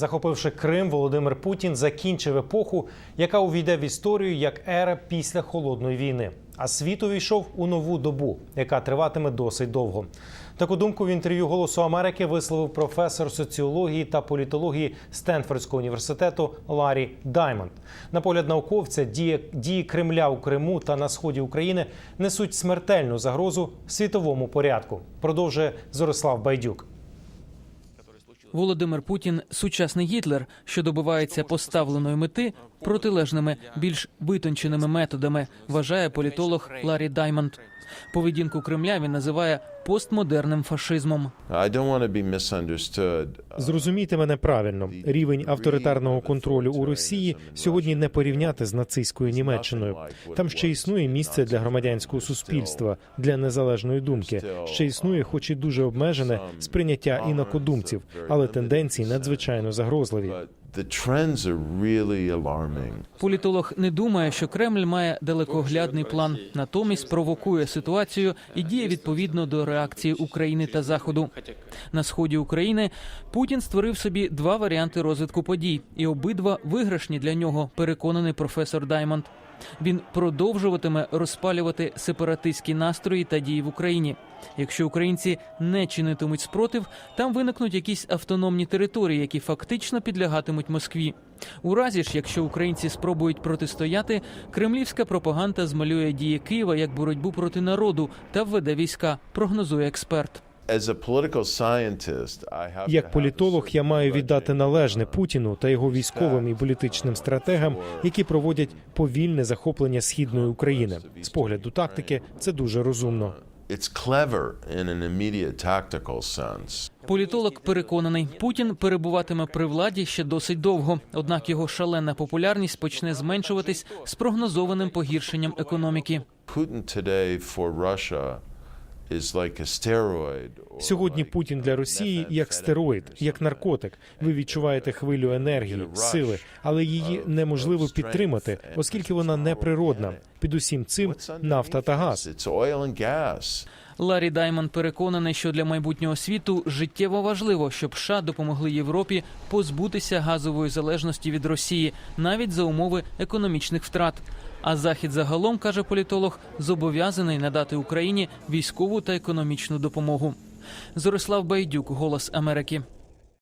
Захопивши Крим, Володимир Путін закінчив епоху, яка увійде в історію як ера після холодної війни. А світ увійшов у нову добу, яка триватиме досить довго. Таку думку в інтерв'ю Голосу Америки висловив професор соціології та політології Стенфордського університету Ларі Даймонд. На погляд науковця дії, дії Кремля у Криму та на сході України несуть смертельну загрозу світовому порядку. Продовжує Зорислав Байдюк. Володимир Путін сучасний Гітлер, що добивається поставленої мети протилежними, більш витонченими методами, вважає політолог Ларі Даймонд. Поведінку Кремля він називає постмодерним фашизмом. Зрозумійте мене правильно. Рівень авторитарного контролю у Росії сьогодні не порівняти з нацистською Німеччиною. Там ще існує місце для громадянського суспільства, для незалежної думки. Ще існує, хоч і дуже обмежене сприйняття інакодумців, але тенденції надзвичайно загрозливі. Політолог не думає, що Кремль має далекоглядний план, натомість провокує ситуацію і діє відповідно до реакції України та Заходу. На сході України Путін створив собі два варіанти розвитку подій, і обидва виграшні для нього. Переконаний професор Даймонд. Він продовжуватиме розпалювати сепаратистські настрої та дії в Україні. Якщо українці не чинитимуть спротив, там виникнуть якісь автономні території, які фактично підлягатимуть Москві. У разі ж, якщо українці спробують протистояти, кремлівська пропаганда змалює дії Києва як боротьбу проти народу та введе війська, прогнозує експерт. As a political scientist, I have to Як політолог, я маю віддати належне uh, Путіну та його військовим і політичним стратегам, які проводять повільне захоплення східної України. З погляду тактики, це дуже розумно. Sense. Політолог переконаний, Путін перебуватиме при владі ще досить довго. Однак його шалена популярність почне зменшуватись з прогнозованим погіршенням економіки. Putin Сьогодні Путін для Росії як стероїд, як наркотик. Ви відчуваєте хвилю енергії, сили, але її неможливо підтримати, оскільки вона неприродна. Під усім цим нафта та газ. Ларі Даймон переконаний, що для майбутнього світу життєво важливо, щоб США допомогли Європі позбутися газової залежності від Росії, навіть за умови економічних втрат. А захід загалом каже політолог, зобов'язаний надати Україні військову та економічну допомогу. Зорислав Байдюк, Голос Америки.